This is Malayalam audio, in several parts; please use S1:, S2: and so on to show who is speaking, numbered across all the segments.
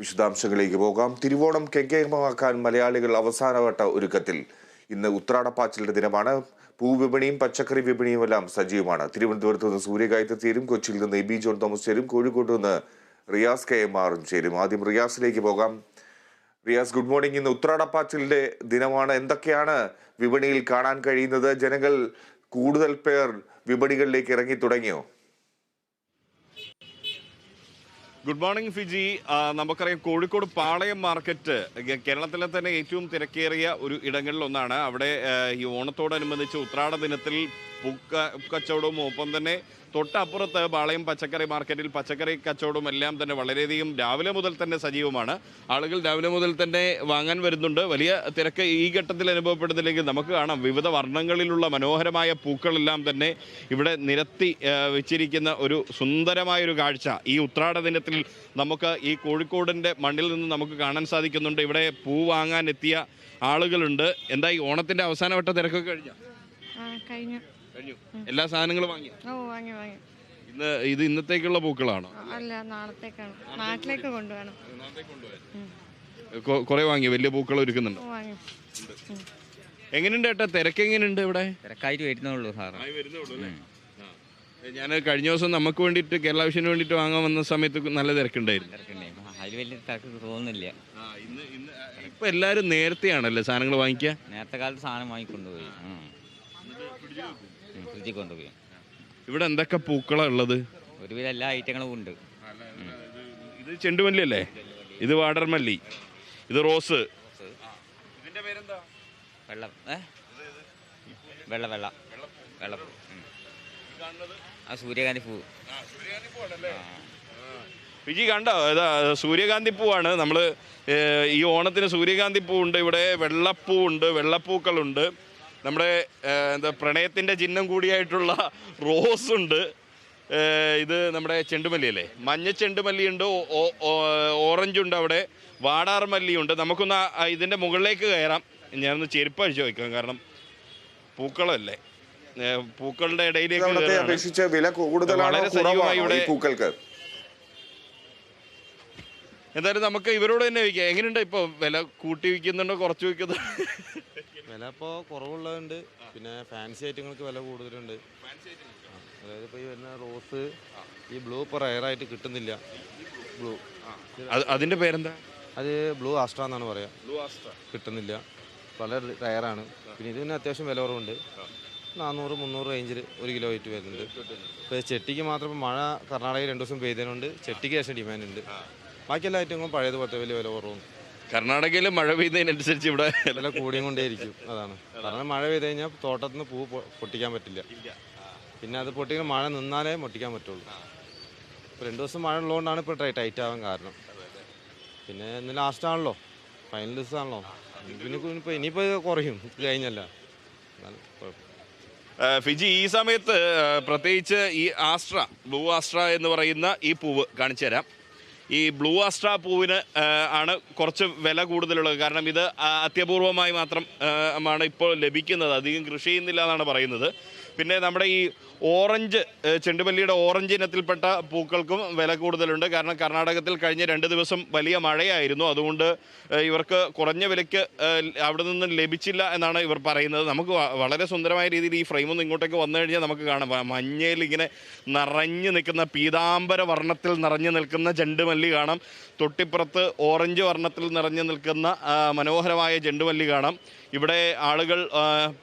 S1: വിശദാംശങ്ങളിലേക്ക് പോകാം. തിരുവോണം കെങ്കേമമാക്കാൻ മലയാളികൾ അവസാനവട്ട ഒരുക്കത്തിൽ. ഇന്ന് ഉത്രാടപ്പാച്ചിലിന്റെ ദിനമാണ്. പൂവിപണിയും പച്ചക്കറി വിപണിയും എല്ലാം സജീവമാണ്. തിരുവനന്തപുരത്ത് നിന്ന് സൂര്യകായത്ത് ചേരും കൊച്ചിയിൽ നിന്ന് എ ബി ജോൺ തോമസ് ചേരും കോഴിക്കോട്ട് നിന്ന് റിയാസ് കെ എം ആറും ചേരും. ആദ്യം റിയാസിലേക്ക് പോകാം. Riyas good morning. ഇന്ന് ഉത്രാടപ്പാച്ചിലിന്റെ ദിനമാണ്. എന്തൊക്കെയാണ് വിപണിയിൽ കാണാൻ കഴിയുന്നത്? ജനങ്ങൾ കൂടുതൽ പേർ വിപണികളിലേക്ക് ഇറങ്ങി തുടങ്ങിയോ?
S2: ഗുഡ് മോർണിംഗ് ഫിജി നമുക്കറിയാം കോഴിക്കോട് പാളയം മാർക്കറ്റ് കേരളത്തിലെ തന്നെ ഏറ്റവും തിരക്കേറിയ ഒരു ഇടങ്ങളിൽ ഒന്നാണ് അവിടെ ഈ ഓണത്തോടനുബന്ധിച്ച് ഉത്രാട ദിനത്തിൽ പൂക്ക കച്ചവടവും ഒപ്പം തന്നെ തൊട്ടപ്പുറത്ത് പാളയം പച്ചക്കറി മാർക്കറ്റിൽ പച്ചക്കറി കച്ചവടവും എല്ലാം തന്നെ വളരെയധികം രാവിലെ മുതൽ തന്നെ സജീവമാണ്. ആളുകൾ രാവിലെ മുതൽ തന്നെ വാങ്ങാൻ വരുന്നുണ്ട്. വലിയ തിരക്ക് ഈ ഘട്ടത്തിൽ അനുഭവപ്പെടുന്നില്ലെങ്കിൽ നമുക്ക് കാണാം. വിവിധ വർണങ്ങളിലുള്ള മനോഹരമായ പൂക്കളെല്ലാം തന്നെ ഇവിടെ നിരത്തി വെച്ചിരിക്കുന്ന ഒരു സുന്ദരമായൊരു കാഴ്ച. ഈ ഉത്രാട ദിനത്തിൽ നമുക്ക് ഈ കോഴിക്കോടിന്റെ മണ്ണിൽ നിന്ന് നമുക്ക് കാണാൻ സാധിക്കുന്നുണ്ട്. ഇവിടെ പൂ വാങ്ങാൻ എത്തിയ ആളുകളുണ്ട്. എന്താ ഈ ഓണത്തിന്റെ അവസാനവട്ട തിരക്കൊക്കെ കഴിഞ്ഞോ?
S3: കഴിഞ്ഞു.
S2: കഴിഞ്ഞു. എല്ലാ സാധനങ്ങളും വാങ്ങി.
S3: ഓ വാങ്ങി വാങ്ങി.
S2: ഇന്ന് ഇത് ഇന്നത്തേക്കുള്ള പൂക്കളാണോ?
S3: അല്ല നാളത്തേക്കാണ്. നാട്ടിലേക്ക് കൊണ്ടുപോകണം.
S2: കുറേ വാങ്ങി വലിയ പൂക്കൾ ഒരുക്കുന്നുണ്ട്.
S3: ഓ വാങ്ങി.
S2: എങ്ങനെയുണ്ട് ഏട്ടാ? തിരക്ക് എങ്ങനെയുണ്ട് ഇവിടെ?
S4: തിരക്കായിട്ട് വരുന്നുള്ളൂ സാറ്.
S2: ഞാൻ കഴിഞ്ഞ ദിവസം നമുക്ക് വേണ്ടിയിട്ട് കേരള വിഷന് വേണ്ടിയിട്ട് വാങ്ങാൻ വന്ന സമയത്ത് നല്ല തിരക്കുണ്ടായിരുന്നു.
S4: അതിൽ വലിയ തിരക്ക് തോന്നുന്നില്ല.
S2: ഇന്ന് ഇന്ന് ഇപ്പൊ എല്ലാരും നേരത്തെയാണല്ലേ സാധനങ്ങൾ വാങ്ങിക്കുക
S4: നേരത്തെ കാലത്ത് സാധനം വാങ്ങിക്കൊണ്ടുപോയി. കൊണ്ടുപോയി
S2: ഇവിടെ എന്തൊക്കെ പൂക്കളാ ഉള്ളത്?
S4: ഒരുവിധ എല്ലാ ഐറ്റങ്ങളും ഉണ്ട്.
S2: ഇത് ചെണ്ടുമല്ലി അല്ലേ? ഇത് വാടർമല്ലി. ഇത് റോസ്. ഇതിന്റെ പേരെന്താ?
S4: വെള്ളം. ഏ? വെള്ള വെള്ള. വെള്ളപ്പൂ. ആ സൂര്യകാന്തി പൂ.
S2: വിജി കണ്ടോ? ഇതാ സൂര്യകാന്തി പൂവാണ്. നമ്മൾ ഈ ഓണത്തിന് സൂര്യകാന്തി പൂവുണ്ട് ഇവിടെ വെള്ളപ്പൂ ഉണ്ട് വെള്ളപ്പൂക്കളുണ്ട്. നമ്മുടെ എന്താ പ്രണയത്തിന്റെ ചിഹ്നം കൂടിയായിട്ടുള്ള റോസ് ഉണ്ട്. ഇത് നമ്മുടെ ചെണ്ടുമല്ലി അല്ലേ മഞ്ഞ ചെണ്ടുമല്ലി ഉണ്ട് ഓറഞ്ച് ഉണ്ട് അവിടെ വാടാർ മല്ലിയുണ്ട് നമുക്കൊന്ന് ആ- ആ ഇതിന്റെ മുകളിലേക്ക് കയറാം. ഞാനൊന്ന് ചെരുപ്പ് അഴിച്ചു വയ്ക്കാം കാരണം പൂക്കളല്ലേ? പൂക്കളുടെ ഇടയിലേക്ക്.
S1: അപേക്ഷിച്ച് വില കൂടുതലാണോ
S2: ഇവിടെ-
S1: പൂക്കൾക്ക്?
S2: എന്തായാലും നമുക്ക് ഇവരോട് തന്നെ വയ്ക്കാം എങ്ങനെയുണ്ട് ഇപ്പോൾ വില? കൂട്ടി വിൽക്കുന്നുണ്ടോ കുറച്ച് വിൽക്കുന്നുണ്ടോ?
S5: വില ഇപ്പോൾ കുറവുള്ളതുണ്ട്. പിന്നെ ഫാൻസി ഐറ്റങ്ങൾക്ക് വില കൂടുതലുണ്ട്. അതായത് ഇപ്പോൾ ഈ വരുന്ന റോസ് ഈ ബ്ലൂ ഇപ്പോൾ റയറായിട്ട് കിട്ടുന്നില്ല. ബ്ലൂ
S2: അതിന്റെ പേരെന്താ?
S5: അത് ബ്ലൂ ആസ്ട്ര എന്നാണ് പറയുക കിട്ടുന്നില്ല. വളരെ റയറാണ് പിന്നെ ഇതിന് അത്യാവശ്യം വില കുറവുണ്ട്. നാനൂറ് മുന്നൂറ് റേഞ്ചിൽ ഒരു കിലോ ആയിട്ട് വരുന്നുണ്ട്. ഇപ്പോൾ ചെട്ടിക്ക് മാത്രം ഇപ്പോൾ മഴ കർണാടകയിൽ രണ്ട് ദിവസം പെയ്തതിനുണ്ട് ചെട്ടിക്ക് ശേഷം ഡിമാൻഡ് ഉണ്ട്. ബാക്കി എല്ലാ ഐറ്റങ്ങളും പഴയതുപോലത്തെ വലിയ വില കുറവും.
S2: കർണാടകയിൽ മഴ പെയ്യുന്നതിനനുസരിച്ച് ഇവിടെ
S5: വില കൂടിയും കൊണ്ടേയിരിക്കും. അതാണ്. കാരണം മഴ പെയ്ത് കഴിഞ്ഞാൽ തോട്ടത്തിൽ നിന്ന് പൂ പൊട്ടിക്കാൻ പറ്റില്ല. പിന്നെ അത് പൊട്ടിക്കാൻ മഴ നിന്നാലേ പൊട്ടിക്കാൻ പറ്റുള്ളൂ. ഇപ്പോൾ രണ്ട് ദിവസം മഴ ഉള്ളതുകൊണ്ടാണ് ഇപ്പോൾ ടൈറ്റ് ആവാൻ കാരണം. പിന്നെ ഇന്ന് ലാസ്റ്റ് ആണല്ലോ. ഫൈനൽ ദിവസമാണല്ലോ പിന്നെ ഇപ്പോൾ ഇനിയിപ്പോൾ ഇത് കുറയും. കഴിഞ്ഞല്ല. എന്നാലും
S2: ഫിജി ഈ സമയത്ത് പ്രത്യേകിച്ച് ഈ ആസ്ട്ര ബ്ലൂ ആസ്ട്ര എന്ന് പറയുന്ന ഈ പൂവ് കാണിച്ചു തരാം ഈ ബ്ലൂ ആസ്ട്ര പൂവിന് ആണ് കുറച്ച് വില കൂടുതലുള്ളത്. കാരണം ഇത് അത്യപൂർവമായി മാത്രം ആണ് ഇപ്പോൾ ലഭിക്കുന്നത്. അധികം കൃഷി ചെയ്യുന്നില്ല എന്നാണ് പറയുന്നത്. പിന്നെ നമ്മുടെ ഈ ഓറഞ്ച് ചെണ്ടുമല്ലിയുടെ ഓറഞ്ച് ഇനത്തിൽപ്പെട്ട പൂക്കൾക്കും വില കൂടുതലുണ്ട്. കാരണം കർണാടകത്തിൽ കഴിഞ്ഞ രണ്ട് ദിവസം വലിയ മഴയായിരുന്നു. അതുകൊണ്ട് ഇവർക്ക് കുറഞ്ഞ വിലയ്ക്ക് അവിടെ നിന്ന് ലഭിച്ചില്ല എന്നാണ് ഇവർ പറയുന്നത്. നമുക്ക് വളരെ സുന്ദരമായ രീതിയിൽ ഈ ഫ്രെയിം ഒന്ന് ഇങ്ങോട്ടേക്ക് വന്നു കഴിഞ്ഞാൽ നമുക്ക് കാണാം. മഞ്ഞയിൽ ഇങ്ങനെ നിറഞ്ഞു നിൽക്കുന്ന പീതാംബര വർണത്തിൽ നിറഞ്ഞു നിൽക്കുന്ന ചെണ്ടുമല്ലി കാണാം. തൊട്ടിപ്പുറത്ത് ഓറഞ്ച് വർണത്തിൽ നിറഞ്ഞു നിൽക്കുന്ന മനോഹരമായ ചെണ്ടുമല്ലി കാണാം. ഇവിടെ ആളുകൾ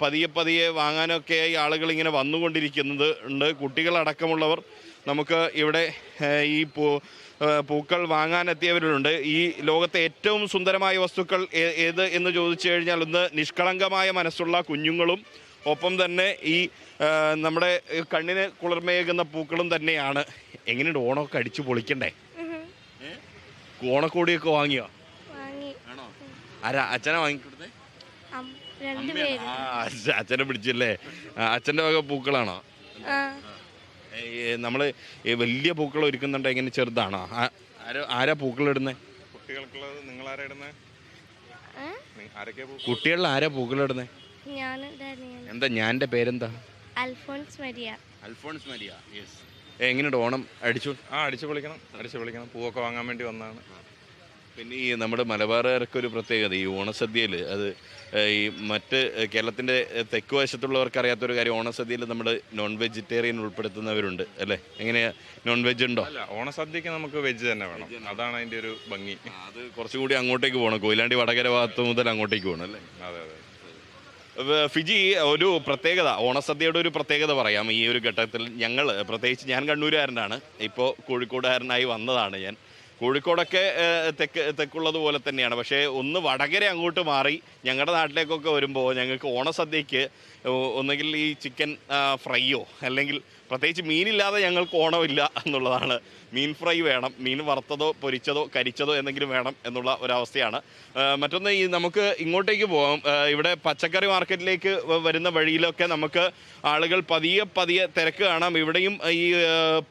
S2: പതിയെ പതിയെ വാങ്ങാനൊക്കെയായി ആളുകൾ ഇങ്ങനെ വന്നുകൊണ്ടിരിക്കുന്നത് ഉണ്ട്. കുട്ടികളടക്കമുള്ളവർ നമുക്ക് ഇവിടെ ഈ പൂ പൂക്കൾ വാങ്ങാനെത്തിയവരുണ്ട് ഈ ലോകത്തെ ഏറ്റവും സുന്ദരമായ വസ്തുക്കൾ ഏത് എന്ന് ചോദിച്ചു കഴിഞ്ഞാൽ ഒന്ന് നിഷ്കളങ്കമായ മനസ്സുള്ള കുഞ്ഞുങ്ങളും ഒപ്പം തന്നെ ഈ നമ്മുടെ കണ്ണിന് കുളിർമയേകുന്ന പൂക്കളും തന്നെയാണ്. എങ്ങനെയുണ്ട്? ഓണമൊക്കെ അടിച്ചു പൊളിക്കണ്ടേ? ഓണക്കോടിയൊക്കെ വാങ്ങിയോ?
S3: വാങ്ങി.
S2: ആണോ? ആരാ? അച്ഛനാ വാങ്ങിക്കൊടുത്തേ?
S3: രണ്ടുപേര്.
S2: ആ അച്ഛ- അച്ഛനെ പിടിച്ചില്ലേ? അച്ഛന്റെ വക പൂക്കളാണോ? നമ്മൾ ഈ വലിയ പൂക്കൾ ഒരുക്കുന്നുണ്ടോ? ഇങ്ങനെ ചെറുതാണോ? ആ- ആരാ ആരാ പൂക്കൾ ഇടുന്നേ
S6: കുട്ടികൾക്കുള്ളത് നിങ്ങൾ ആരാ ഇടുന്നത്
S3: ഏ?
S6: ആരൊക്കെയാ പൂ
S2: കുട്ടികളിൽ ആരാ പൂക്കൾ
S3: ഇടുന്നേ ഞാൻ.
S2: എന്താ ഞാൻ എന്റെ പേരെന്താ?
S3: അൽഫോൺസ് മരിയ.
S2: അൽഫോൺസ് മരിയ യെസ്. എങ്ങനെയുണ്ട്? ഓണം അടിച്ചു?
S6: ആ അടിച്ചു പൊളിക്കണം. അടിച്ചു പൊളിക്കണം. പൂവൊക്കെ വാങ്ങാൻ വേണ്ടി വന്നതാണ്.
S2: പിന്നെ ഈ നമ്മുടെ മലബാറുകാർക്ക് ഒരു പ്രത്യേകത ഈ ഓണസദ്യയിൽ അത് ഈ മറ്റ് കേരളത്തിന്റെ തെക്ക് വശത്തുള്ളവർക്ക് അറിയാത്തൊരു കാര്യം ഓണസദ്യയിൽ നമ്മൾ നോൺ വെജിറ്റേറിയൻ ഉൾപ്പെടുത്തുന്നവരുണ്ട് അല്ലേ? എങ്ങനെയാ? നോൺ വെജ് ഉണ്ടോ?
S6: അല്ല ഓണസദ്യക്ക് നമുക്ക് വെജ് തന്നെ വേണം. അതാണ് അതിന്റെ ഒരു ഭംഗി.
S2: അത് കുറച്ചുകൂടി അങ്ങോട്ടേക്ക് പോകണം കൊയിലാണ്ടി വടകര ഭാഗത്ത് മുതൽ അങ്ങോട്ടേക്ക് പോകണം അല്ലേ?
S6: അതെ അതെ.
S2: ഫിജി ഒരു പ്രത്യേകത ഓണസദ്യയുടെ ഒരു പ്രത്യേകത പറയാം. ഈ ഒരു ഘട്ടത്തിൽ ഞങ്ങൾ പ്രത്യേകിച്ച് ഞാൻ കണ്ണൂരുകാരനാണ്. ഇപ്പോൾ കോഴിക്കോടുകാരനായി വന്നതാണ് ഞാൻ. കോഴിക്കോടൊക്കെ തെക്ക് തെക്കുള്ളത് പോലെ തന്നെയാണ്. പക്ഷേ ഒന്ന് വടകര അങ്ങോട്ട് മാറി ഞങ്ങളുടെ നാട്ടിലേക്കൊക്കെ വരുമ്പോൾ ഞങ്ങൾക്ക് ഓണസദ്യക്ക് ഒന്നുകിൽ ഈ ചിക്കൻ ഫ്രൈയോ അല്ലെങ്കിൽ പ്രത്യേകിച്ച് മീനില്ലാതെ ഞങ്ങൾക്ക് ഓണമില്ല എന്നുള്ളതാണ്. മീൻ ഫ്രൈ വേണം മീൻ വറുത്തതോ പൊരിച്ചതോ കരിച്ചതോ എന്തെങ്കിലും വേണം എന്നുള്ള ഒരവസ്ഥയാണ്. മറ്റൊന്ന് ഈ നമുക്ക് ഇങ്ങോട്ടേക്ക് പോകാം ഇവിടെ പച്ചക്കറി മാർക്കറ്റിലേക്ക് വരുന്ന വഴിയിലൊക്കെ നമുക്ക് ആളുകൾ പതിയെ പതിയെ തിരക്ക് കാണാം. ഇവിടെയും ഈ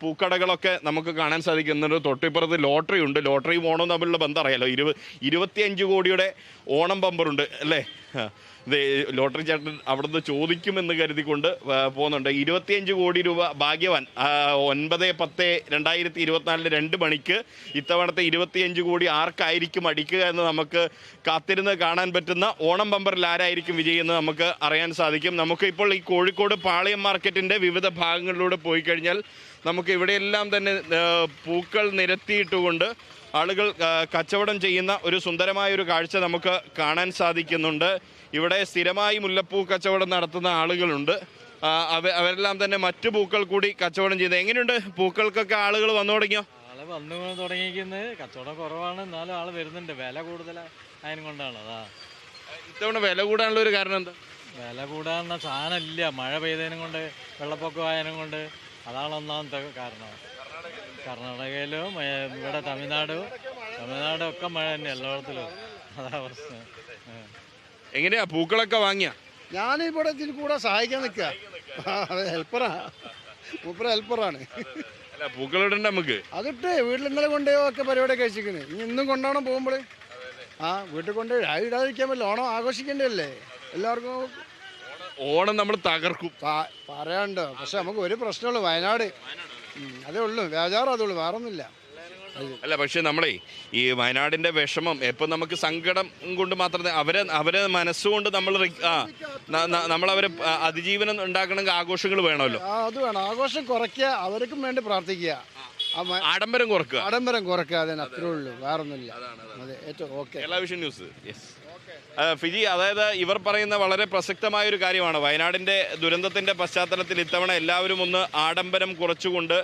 S2: പൂക്കടകളൊക്കെ നമുക്ക് കാണാൻ സാധിക്കുന്നുണ്ട്. തൊട്ടിപ്പുറത്ത് ലോട്ടറി ഉണ്ട്. ലോട്ടറിയും ഓണവും തമ്മിലുള്ള ബന്ധം അറിയാലോ. ഇരുപ ഇരുപത്തിയഞ്ച് കോടിയുടെ ഓണം ബമ്പറുണ്ട് അല്ലേ? ലോട്ടറി ചേട്ടൻ അവിടുന്ന് ചോദിക്കുമെന്ന് കരുതിക്കൊണ്ട് പോകുന്നുണ്ട്. ഇരുപത്തിയഞ്ച് കോടി രൂപ ഭാഗ്യവാൻ. ഒൻപത് പത്ത് രണ്ടായിരത്തി ഇരുപത്തിനാലിന് രണ്ട് മണിക്ക് ഇത്തവണത്തെ ഇരുപത്തിയഞ്ച് കോടി ആർക്കായിരിക്കും അടിക്കുക എന്ന് നമുക്ക് കാത്തിരുന്ന് കാണാൻ പറ്റുന്ന ഓണം ബമ്പറിൽ ആരായിരിക്കും വിജയെന്ന് നമുക്ക് അറിയാൻ സാധിക്കും. നമുക്ക് ഇപ്പോൾ ഈ കോഴിക്കോട് പാളയം മാർക്കറ്റിന്റെ വിവിധ ഭാഗങ്ങളിലൂടെ പോയി കഴിഞ്ഞാൽ നമുക്ക് ഇവിടെയെല്ലാം തന്നെ പൂക്കൾ നിരത്തിയിട്ടുകൊണ്ട് ആളുകൾ കച്ചവടം ചെയ്യുന്ന ഒരു സുന്ദരമായ ഒരു കാഴ്ച നമുക്ക് കാണാൻ സാധിക്കുന്നുണ്ട്. ഇവിടെ സ്ഥിരമായി മുല്ലപ്പൂ കച്ചവടം നടത്തുന്ന ആളുകളുണ്ട്. അവ അവരെല്ലാം തന്നെ മറ്റു പൂക്കൾ കൂടി കച്ചവടം ചെയ്യുന്നത് എങ്ങനെയുണ്ട്? പൂക്കൾക്കൊക്കെ ആളുകൾ വന്നു തുടങ്ങിയോ?
S7: ആൾ വന്നു തുടങ്ങിയിരിക്കുന്നത്. കച്ചവടം കുറവാണ്. എന്നാലും ആൾ വരുന്നുണ്ട്. വില അതിനും കൊണ്ടാണ്. അതാ.
S2: ഇത്തവണ വില കൂടാനുള്ള ഒരു കാരണം എന്താ?
S7: വില കൂടാനുള്ള സാധനം ഇല്ല മഴ പെയ്തതിനും കൊണ്ട് വെള്ളപ്പൊക്കം ആയതിനും കൊണ്ട്. അതാണ് ഒന്നാമത്തെ കാരണം. കർണാടകയിലും ഇവിടെ തമിഴ്നാടും തമിഴ്നാടും ഒക്കെ മഴ തന്നെ എല്ലായിടത്തിലും. അതാ പ്രശ്നം.
S2: എങ്ങനെയാ പൂക്കളൊക്കെ വാങ്ങിയ?
S8: ഞാനിവിടെ ഇതിൽ കൂടെ സഹായിക്കാൻ നിൽക്കുക അതെ ഹെൽപ്പറാ. മൂപ്പര ഹെൽപ്പറാണ്.
S2: അല്ല പൂക്കളിടണ്ട നമുക്ക്.
S8: അതിട്ട് വീട്ടിൽ ഇന്നലെ കൊണ്ടുപോയോ ഒക്കെ പരിപാടി കഴിച്ചിരിക്കുന്നത് ഇനി ഇന്നും കൊണ്ടാണോ പോകുമ്പോൾ ആ വീട്ടിൽ കൊണ്ടുപോയി ആ ഇടാതിരിക്കാൻ പറ്റില്ല. ഓണം ആഘോഷിക്കേണ്ടതല്ലേ? എല്ലാവർക്കും
S2: ഓണം നമ്മൾ തകർക്കും.
S8: പറയാണ്ടോ പറയാനുണ്ടോ? പക്ഷെ നമുക്ക് ഒരു പ്രശ്നമുള്ളൂ. വയനാട്. അതേ ഉള്ളൂ. ബേജാറ് ഉള്ളൂ. വേറെ വേറൊന്നുമില്ല.
S2: അല്ല പക്ഷെ നമ്മളെ ഈ വയനാടിന്റെ വിഷമം എപ്പോൾ നമുക്ക് സങ്കടം കൊണ്ട് മാത്രമേ അവരെ അവരെ മനസ്സുകൊണ്ട് നമ്മൾ നമ്മൾ ആ നമ്മളവരെ അതിജീവനം ഉണ്ടാക്കണമെങ്കിൽ ആഘോഷങ്ങൾ വേണമല്ലോ.
S8: അത് വേണം. ആഘോഷം കുറയ്ക്കുക അവർക്കും വേണ്ടി പ്രാർത്ഥിക്കുക.
S2: ആഡംബരം കുറക്കുക.
S8: ആഡംബരം കുറക്കുക അതിന് അത്രേ ഉള്ളൂ. വേറൊന്നുമില്ല. അതെ ഏറ്റവും okay
S2: vision news. Yes Fiji അതായത് ഇവർ പറയുന്ന വളരെ പ്രസക്തമായ ഒരു കാര്യമാണ്. വയനാടിന്റെ ദുരന്തത്തിന്റെ പശ്ചാത്തലത്തിൽ ഇത്തവണ എല്ലാവരും ഒന്ന് ആഡംബരം കുറച്ചുകൊണ്ട്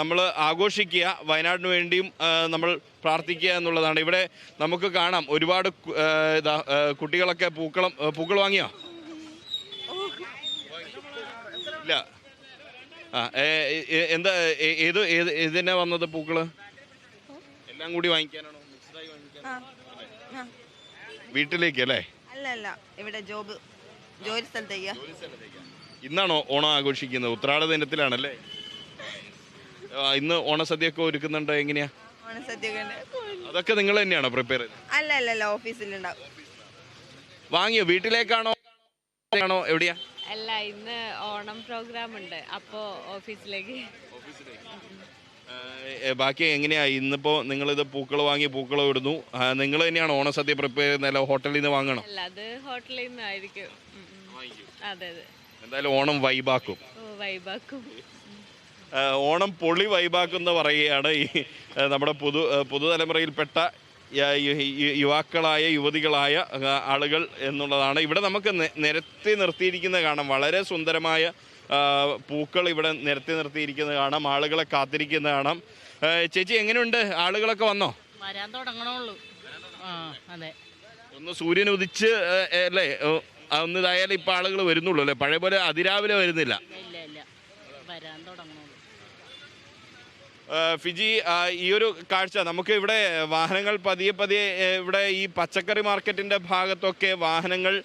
S2: നമ്മൾ ആഘോഷിക്കുക വയനാടിന് വേണ്ടിയും നമ്മൾ പ്രാർത്ഥിക്കുക എന്നുള്ളതാണ്. ഇവിടെ നമുക്ക് കാണാം ഒരുപാട് കുട്ടികളൊക്കെ പൂക്കളം പൂക്കൾ വാങ്ങിയോ? ഇല്ല. ആ എന്താ ഏത് ഏത് ഏതിനാ വന്നത് പൂക്കൾ? എല്ലാം കൂടി വാങ്ങിക്കാനാണോ? മിക്സ്ഡായി വാങ്ങിക്കാൻ വീട്ടിലേക്ക് അല്ലേ?
S9: അല്ല അല്ല ഇവിടെ ജോബ് ജോലി സ്ഥലത്തേക്ക്.
S2: ഇന്നാണോ ഓണം ആഘോഷിക്കുന്നത്? ഉത്രാട ദിനത്തിലാണല്ലേ? ആ, ഇന്ന് ഓണസദ്യയൊക്കെ ഒരുക്കുന്നുണ്ടോ എങ്ങനെയാ? അതൊക്കെ നിങ്ങൾ തന്നെയാണോ പ്രിപ്പയർ ചെയ്ത്
S9: അല്ല അല്ല അല്ല ഓഫീസിലുണ്ടാവും.
S2: വാങ്ങിയോ? വീട്ടിലേക്കാണോ? ആണോ? എവിടെയാ?
S3: അല്ല ഇന്ന് ഓണം പ്രോഗ്രാം ഉണ്ട് അപ്പോ ഓഫീസിലേക്ക്.
S2: ബാക്കി എങ്ങനെയാ? ഇന്നിപ്പോ നിങ്ങളിത് പൂക്കൾ വാങ്ങി പൂക്കൾ ഇടുന്നു. നിങ്ങൾ തന്നെയാണ് ഓണസദ്യ പ്രിപ്പയർ ചെയ്യുന്നത് ഹോട്ടലിൽ നിന്ന് വാങ്ങണം?
S3: അല്ല അത് ഹോട്ടലിൽ നിന്നായിരിക്കും. അതെ അതെ.
S2: എന്തായാലും ഓണം വൈബാക്കും.
S3: വൈബാക്കും.
S2: ഓണം പൊളി വൈബാക്കും എന്ന് പറയുകയാണ് ഈ നമ്മുടെ പുതു പുതുതലമുറയിൽപ്പെട്ട യുവാക്കളായ യുവതികളായ ആളുകൾ എന്നുള്ളതാണ്. ഇവിടെ നമുക്ക് നിരത്തി നിർത്തിയിരിക്കുന്ന കാണാം. വളരെ സുന്ദരമായ പൂക്കൾ ഇവിടെ നിരത്തി നിർത്തിയിരിക്കുന്നത് കാണാം. ആളുകളെ കാത്തിരിക്കുന്ന കാണാം. ചേച്ചി എങ്ങനെയുണ്ട്? ആളുകളൊക്കെ വന്നോ?
S10: വരാൻ തുടങ്ങണുള്ളൂ. ആ അതെ.
S2: ഒന്ന് സൂര്യൻ ഉദിച്ച് അല്ലേ? ഒന്ന് ഇതായാലും ഇപ്പം ആളുകൾ വരുന്നുള്ളൂ അല്ലേ? പഴയ പോലെ അതിരാവിലെ വരുന്നില്ല.
S10: ഇല്ല ഇല്ല. വരാൻ തുടങ്ങണുള്ളൂ.
S2: ഫിജി ഈ ഒരു കാഴ്ച നമുക്ക് ഇവിടെ വാഹനങ്ങൾ പതിയെ പതിയെ ഇവിടെ ഈ പച്ചക്കറി മാർക്കറ്റിന്റെ ഭാഗത്തൊക്കെ വാഹനങ്ങൾ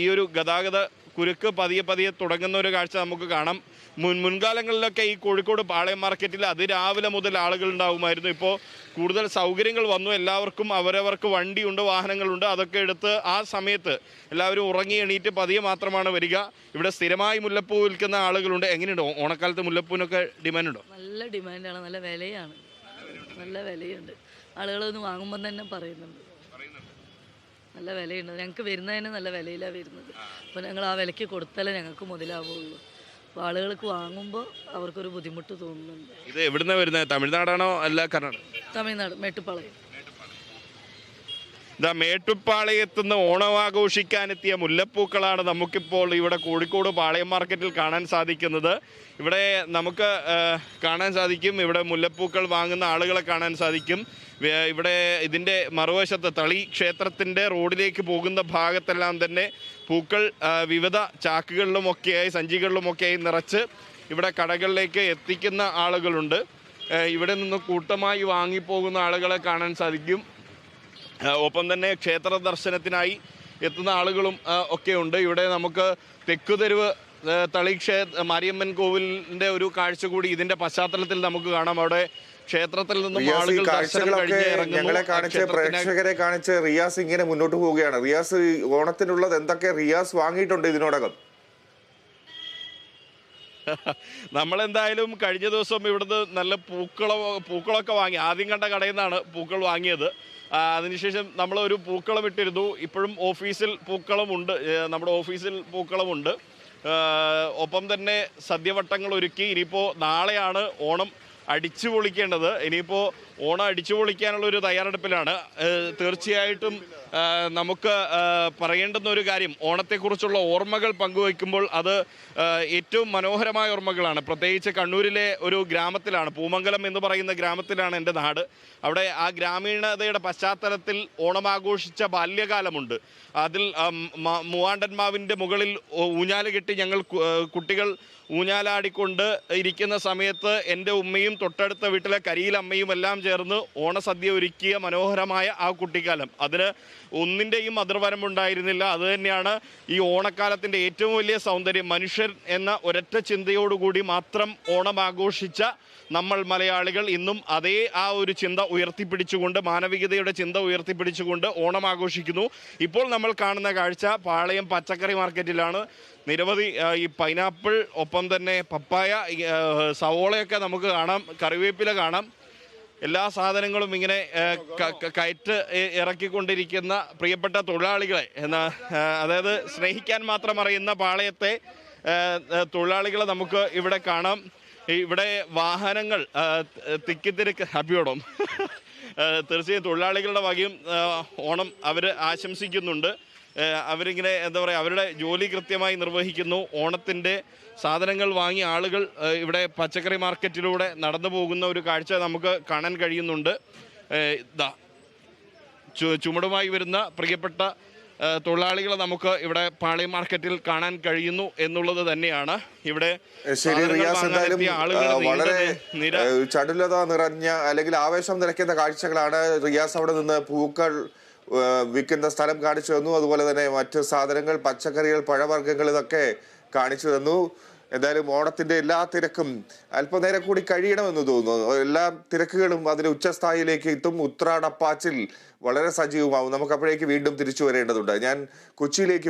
S2: ഈ ഒരു ഗതാഗത കുരുക്ക് പതിയെ പതിയെ തുടങ്ങുന്ന ഒരു കാഴ്ച നമുക്ക് കാണാം. മുൻ മുൻകാലങ്ങളിലൊക്കെ ഈ കോഴിക്കോട് പാളയം മാർക്കറ്റിൽ അതിരാവിലെ മുതൽ ആളുകൾ ഉണ്ടാവുമായിരുന്നു. ഇപ്പോൾ കൂടുതൽ സൗകര്യങ്ങൾ വന്നു. എല്ലാവർക്കും അവരവർക്ക് വണ്ടിയുണ്ട് വാഹനങ്ങളുണ്ട്. അതൊക്കെ എടുത്ത് ആ സമയത്ത് എല്ലാവരും ഉറങ്ങി എണീറ്റ് പതിയെ മാത്രമാണ് വരിക. ഇവിടെ സ്ഥിരമായി മുല്ലപ്പൂ വിൽക്കുന്ന ആളുകളുണ്ട്. എങ്ങനെയുണ്ട്? ഓണക്കാലത്ത് മുല്ലപ്പൂവിനൊക്കെ ഡിമാൻഡ് ഉണ്ടോ
S10: നല്ല ഡിമാൻഡാണ്. നല്ല വിലയാണ്.
S11: നല്ല വിലയുണ്ട്. ആളുകളൊന്ന് വാങ്ങുമ്പം തന്നെ പറയുന്നുണ്ട്. നല്ല വിലയുണ്ട്. ഞങ്ങൾക്ക് വരുന്നതിന് നല്ല വിലയിലാണ് വരുന്നത്. അപ്പോൾ ഞങ്ങൾ ആ വിലയ്ക്ക് കൊടുത്താലേ ഞങ്ങൾക്ക് മുതലാവുള്ളൂ. അപ്പോൾ ആളുകൾക്ക് വാങ്ങുമ്പോൾ അവർക്കൊരു ബുദ്ധിമുട്ട് തോന്നുന്നുണ്ട്.
S2: ഇത് എവിടുന്ന വരുന്നത് തമിഴ്നാടാണോ അല്ല കർണാടക?
S11: തമിഴ്നാട് മേട്ടുപ്പാളയം.
S2: ഇതാ മേട്ടുപ്പാളയത്തുനിന്ന് ഓണം ആഘോഷിക്കാനെത്തിയ മുല്ലപ്പൂക്കളാണ് നമുക്കിപ്പോൾ ഇവിടെ കോഴിക്കോട് പാളയം മാർക്കറ്റിൽ കാണാൻ സാധിക്കുന്നത്. ഇവിടെ നമുക്ക് കാണാൻ സാധിക്കും. ഇവിടെ മുല്ലപ്പൂക്കൾ വാങ്ങുന്ന ആളുകളെ കാണാൻ സാധിക്കും. ഇവിടെ ഇതിന്റെ മറുവശത്ത് തളി ക്ഷേത്രത്തിന്റെ റോഡിലേക്ക് പോകുന്ന ഭാഗത്തെല്ലാം തന്നെ പൂക്കൾ വിവിധ ചാക്കുകളിലുമൊക്കെയായി സഞ്ചികളിലുമൊക്കെയായി നിറച്ച് ഇവിടെ കടകളിലേക്ക് എത്തിക്കുന്ന ആളുകളുണ്ട്. ഇവിടെ നിന്ന് കൂട്ടമായി വാങ്ങിപ്പോകുന്ന ആളുകളെ കാണാൻ സാധിക്കും. ഒപ്പം തന്നെ ക്ഷേത്ര ദർശനത്തിനായി എത്തുന്ന ആളുകളും ഒക്കെ ഉണ്ട് ഇവിടെ നമുക്ക് തെക്കുതെരുവ് തളി ക്ഷേ മാരിയമ്മൻ കോവിലിന്റെ ഒരു കാഴ്ച കൂടി ഇതിന്റെ പശ്ചാത്തലത്തിൽ നമുക്ക് കാണാം. അവിടെ ക്ഷേത്രത്തിൽ നിന്നും ആളുകൾ
S1: കാഴ്ചകളൊക്കെ ഞങ്ങളെ കാണിച്ച് പ്രേക്ഷകരെ കാണിച്ച് റിയാസ് ഇങ്ങനെ മുന്നോട്ട് പോവുകയാണ്. റിയാസ് ഓണത്തിനുള്ളത് എന്തൊക്കെ റിയാസ് വാങ്ങിയിട്ടുണ്ട് ഇതിനോടകം?
S2: നമ്മളെന്തായാലും കഴിഞ്ഞ ദിവസം ഇവിടുന്ന് നല്ല പൂക്കള പൂക്കളൊക്കെ വാങ്ങി. ആദ്യം കണ്ട കടയിൽ നിന്നാണ് പൂക്കൾ വാങ്ങിയത്. അതിനുശേഷം നമ്മൾ ഒരു പൂക്കളം ഇട്ടിരുന്നു. ഇപ്പോഴും ഓഫീസിൽ പൂക്കളമുണ്ട് നമ്മുടെ ഓഫീസിൽ പൂക്കളമുണ്ട് ഒപ്പം തന്നെ സദ്യവട്ടങ്ങൾ ഒരുക്കി. ഇനിയിപ്പോൾ നാളെയാണ് ഓണം. അടിച്ചു പൊളിക്കേണ്ടത്. ഇനിയിപ്പോൾ ഓണം അടിച്ചു പൊളിക്കാനുള്ള ഒരു തയ്യാറെടുപ്പിലാണ്. തീർച്ചയായിട്ടും നമുക്ക് പറയേണ്ടുന്ന ഒരു കാര്യം ഓണത്തെക്കുറിച്ചുള്ള ഓർമ്മകൾ പങ്കുവയ്ക്കുമ്പോൾ അത് ഏറ്റവും മനോഹരമായ ഓർമ്മകളാണ്. പ്രത്യേകിച്ച് കണ്ണൂരിലെ ഒരു ഗ്രാമത്തിലാണ് പൂമംഗലം എന്ന് പറയുന്ന ഗ്രാമത്തിലാണ് എന്റെ നാട്. അവിടെ ആ ഗ്രാമീണതയുടെ പശ്ചാത്തലത്തിൽ ഓണം ആഘോഷിച്ച ബാല്യകാലമുണ്ട്. അതിൽ മൂവാണ്ടന്മാവിന്റെ മുകളിൽ ഊഞ്ഞാൽ കെട്ടി ഞങ്ങൾ കുട്ടികൾ ഊഞ്ഞാലാടിക്കൊണ്ട് ഇരിക്കുന്ന സമയത്ത് എന്റെ ഉമ്മയും തൊട്ടടുത്ത വീട്ടിലെ കരിയിലമ്മയും എല്ലാം ചേർന്ന് ഓണസദ്യ ഒരുക്കിയ മനോഹരമായ ആ കുട്ടിക്കാലം. അതിന് ഒന്നിന്റെയും അതിർവരമ്പുണ്ടായിരുന്നില്ല. അത് തന്നെയാണ് ഈ ഓണക്കാലത്തിന്റെ ഏറ്റവും വലിയ സൗന്ദര്യം. മനുഷ്യർ എന്ന ഒരൊറ്റ ചിന്തയോടുകൂടി മാത്രം ഓണം ആഘോഷിച്ച നമ്മൾ മലയാളികൾ ഇന്നും അതേ ആ ഒരു ചിന്ത ഉയർത്തിപ്പിടിച്ചുകൊണ്ട് മാനവികതയുടെ ചിന്ത ഉയർത്തിപ്പിടിച്ചുകൊണ്ട് ഓണം ആഘോഷിക്കുന്നു ഇപ്പോൾ നമ്മൾ കാണുന്ന കാഴ്ച പാളയം പച്ചക്കറി മാർക്കറ്റിലാണ്. നിരവധി ഈ പൈനാപ്പിൾ ഒപ്പം തന്നെ പപ്പായ സവോളയൊക്കെ നമുക്ക് കാണാം കറിവേപ്പില കാണാം. എല്ലാ സാധനങ്ങളും ഇങ്ങനെ കയറ്റ് ഇറക്കിക്കൊണ്ടിരിക്കുന്ന പ്രിയപ്പെട്ട തൊഴിലാളികളെ എന്നാ അതായത് സ്നേഹിക്കാൻ മാത്രം അറിയുന്ന പാളയത്തെ തൊഴിലാളികളെ നമുക്ക് ഇവിടെ കാണാം. ഇവിടെ വാഹനങ്ങൾ തിക്കിത്തിരക്ക് ഹാപ്പിയോടും തീർച്ചയായും തൊഴിലാളികളുടെ വകയും ഓണം അവർ ആശംസിക്കുന്നുണ്ട്. അവരിങ്ങനെ എന്താ പറയുക അവരുടെ ജോലി കൃത്യമായി നിർവഹിക്കുന്നു. ഓണത്തിന്റെ സാധനങ്ങൾ വാങ്ങി ആളുകൾ ഇവിടെ പച്ചക്കറി മാർക്കറ്റിലൂടെ നടന്നു പോകുന്ന ഒരു കാഴ്ച നമുക്ക് കാണാൻ കഴിയുന്നുണ്ട്. ഇതാ ചുമടുമായി വരുന്ന പ്രിയപ്പെട്ട തൊഴിലാളികളെ നമുക്ക് ഇവിടെ പാളയം മാർക്കറ്റിൽ കാണാൻ കഴിയുന്നു എന്നുള്ളത് തന്നെയാണ്. ഇവിടെ
S1: ശരി റിയാസ് എന്തായാലും വളരെ ചടുലത നിറഞ്ഞ അല്ലെങ്കിൽ ആവേശം നിറയ്ക്കുന്ന കാഴ്ചകളാണ് റിയാസ് അവിടെ നിന്ന് പൂക്കൾ വിൽക്കുന്ന സ്ഥലം കാണിച്ചു തന്നു. അതുപോലെ തന്നെ മറ്റ് സാധനങ്ങൾ പച്ചക്കറികൾ പഴവർഗങ്ങൾ ഇതൊക്കെ കാണിച്ചു തന്നു. എന്തായാലും ഓണത്തിന്റെ എല്ലാ തിരക്കും അല്പനേരം കൂടി കഴിയണമെന്ന് തോന്നുന്നു. എല്ലാ തിരക്കുകളും അതിന്റെ ഉച്ചസ്ഥായിലേക്ക് എത്തും. ഉത്രാടപ്പാച്ചിൽ വളരെ സജീവമാവും. നമുക്ക് അപ്പോഴേക്ക് വീണ്ടും തിരിച്ചു വരേണ്ടതുണ്ട്. ഞാൻ കൊച്ചിയിലേക്ക്